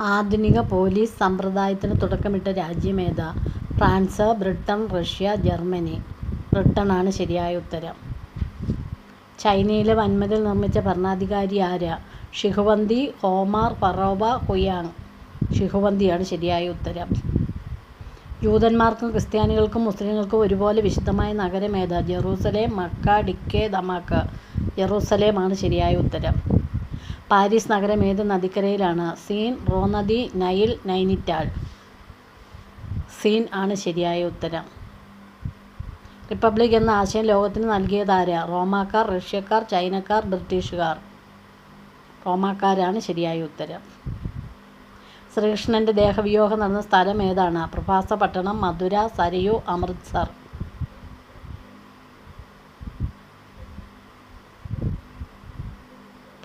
ആധുനിക പോലീസ് സമ്പ്രദായത്തിന് തുടക്കമിട്ട രാജ്യമേത ഫ്രാൻസ്, ബ്രിട്ടൻ, റഷ്യ, ജർമ്മനി. ബ്രിട്ടനാണ് ശരിയായ ഉത്തരം. ചൈനയിലെ വന്മതിൽ നിർമ്മിച്ച ഭരണാധികാരി ആര്? ഷിഹുവന്തി, ഹോമർ, ഫറോവ, ഹുയാങ്. ഷിഹുവന്തിയാണ് ശരിയായ ഉത്തരം. ജൂതന്മാർക്കും ക്രിസ്ത്യാനികൾക്കും മുസ്ലിംകൾക്കും ഒരുപോലെ വിശുദ്ധമായ നഗരമേത? ജെറൂസലേം, മക്ക, ഡിക്കെ, ദമാസ്ക്. ജെറൂസലേമാണ് ശരിയായ ഉത്തരം. പാരീസ് നഗരം ഏത് നദിക്കരയിലാണ്? സീൻ, റോനദി, നൈൽ, നൈനിറ്റാൾ. സീൻ ആണ് ശരിയായ ഉത്തരം. റിപ്പബ്ലിക് എന്ന ആശയം ലോകത്തിന് നൽകിയതാരാ റോമാക്കാർ, റഷ്യക്കാർ, ചൈനക്കാർ, ബ്രിട്ടീഷുകാർ. റോമാക്കാരാണ് ശരിയായ ഉത്തരം. ശ്രീകൃഷ്ണന്റെ ദേഹവിയോഗം നടന്ന സ്ഥലം ഏതാണ്? പ്രഭാസ പട്ടണം മധുര സരയു അമൃത്സർ.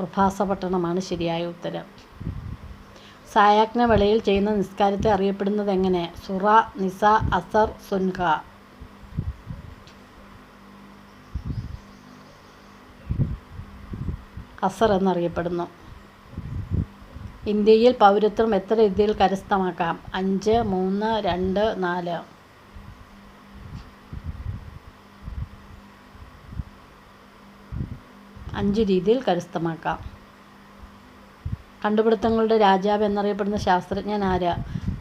പ്രഭാസപട്ടണമാണ് ശരിയായ ഉത്തരം. സായാഹ്നവേളയിൽ ചെയ്യുന്ന നിസ്കാരത്തെ അറിയപ്പെടുന്നത് എങ്ങനെ സുറ, നിസ, അസർ, സുൻഹ. അസർ എന്നറിയപ്പെടുന്നു. ഇന്ത്യയിൽ പൗരത്വം എത്ര രീതിയിൽ കരസ്ഥമാക്കാം? അഞ്ച്, മൂന്ന്, രണ്ട്, നാല്. അഞ്ച് രീതിയിൽ കരസ്ഥമാക്കാം. കണ്ടുപിടുത്തങ്ങളുടെ രാജാവ് എന്നറിയപ്പെടുന്ന ശാസ്ത്രജ്ഞൻ ആര്?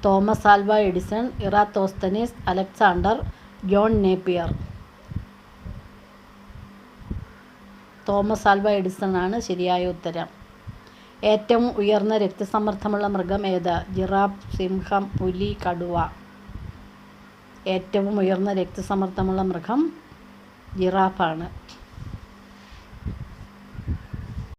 Thomas Alva Edison, Eratosthenes, Alexander, John Napier. Thomas Alva Edison ആണ് ശരിയായ ഉത്തരം. ഏറ്റവും ഉയർന്ന രക്തസമ്മർദ്ദമുള്ള മൃഗം ഏത്? ജിറാഫ്, സിംഹം, പുലി, കടുവ. ഏറ്റവും ഉയർന്ന രക്തസമ്മർദ്ദമുള്ള മൃഗം ജിറാഫാണ്.